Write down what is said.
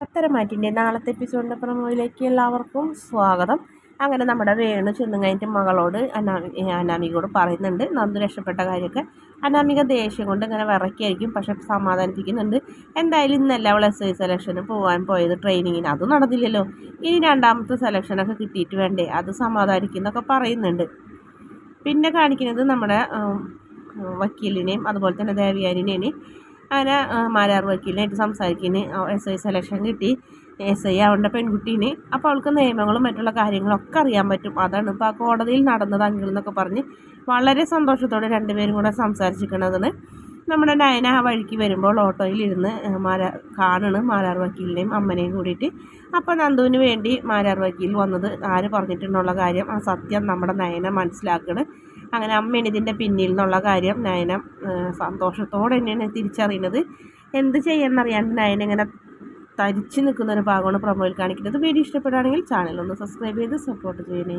പത്തരമാറ്റിന്റെ നാളത്തെ എപ്പിസോഡിന്റെ പ്രമോയിലേക്ക് എല്ലാവർക്കും സ്വാഗതം. അങ്ങനെ നമ്മുടെ വേണു ചെന്നും കഴിഞ്ഞിട്ട് മകളോട് അനാമി അനാമികയോട് പറയുന്നുണ്ട്. നന്ദു രക്ഷപ്പെട്ട കാര്യമൊക്കെ അനാമിക ദേഷ്യം കൊണ്ട് ഇങ്ങനെ വിറയ്ക്കായിരിക്കും പക്ഷെ സമാധാനിപ്പിക്കുന്നുണ്ട്. എന്തായാലും ഇന്നല്ല അവൾ എസ് ഐ സെലക്ഷന് പോകാൻ പോയത് ട്രെയിനിങ്ങിന് അതും നടന്നില്ലല്ലോ. ഇനി രണ്ടാമത്തെ സെലക്ഷനൊക്കെ കിട്ടിയിട്ട് വേണ്ടേ? അത് സമാധാനിക്കുന്നൊക്കെ പറയുന്നുണ്ട്. പിന്നെ കാണിക്കുന്നത് നമ്മുടെ വക്കീലിനെയും അതുപോലെ തന്നെ ദേവിയാനിനെയും അങ്ങനെ മാരാർ വക്കീലിനായിട്ട് സംസാരിക്കുന്നു എസ് ഐ സെലക്ഷൻ കിട്ടി. എസ് ഐ ആവേണ്ട പെൺകുട്ടീനെ. അപ്പോൾ അവൾക്ക് നിയമങ്ങളും മറ്റുള്ള കാര്യങ്ങളൊക്കെ അറിയാൻ പറ്റും. അതാണ് ഇപ്പോൾ ആ കോടതിയിൽ നടന്നത് അങ്കിൾ എന്നൊക്കെ പറഞ്ഞ് വളരെ സന്തോഷത്തോടെ രണ്ടുപേരും കൂടെ സംസാരിച്ചിരിക്കണതെന്ന് നമ്മുടെ നയന ആ വഴിക്ക് വരുമ്പോൾ ഓട്ടോയിലിരുന്ന് മാരാ കാണണ് മാരാർ വക്കീലിനെയും അമ്മനെയും കൂടിയിട്ട്. അപ്പോൾ നന്ദുവിന് വേണ്ടി മാരാർ വക്കീൽ വന്നത് ആര് പറഞ്ഞിട്ടുള്ള കാര്യം ആ സത്യം നമ്മുടെ നയന മനസ്സിലാക്കണം. അങ്ങനെ അമ്മയാണ് ഇതിന്റെ പിന്നിൽ നിന്നുള്ള കാര്യം നയന സന്തോഷത്തോടെ തന്നെയാണ് തിരിച്ചറിയുന്നത്. എന്ത് ചെയ്യാമെന്നറിയാണ്ട് നയന ഇങ്ങനെ തരിച്ചു നിൽക്കുന്ന ഒരു ഭാഗമാണ് പ്രൊമോയിൽ കാണിക്കുന്നത്. വീഡിയോ ഇഷ്ടപ്പെടുകയാണെങ്കിൽ ചാനൽ ഒന്ന് സബ്സ്ക്രൈബ് ചെയ്ത് സപ്പോർട്ട് ചെയ്യണേ.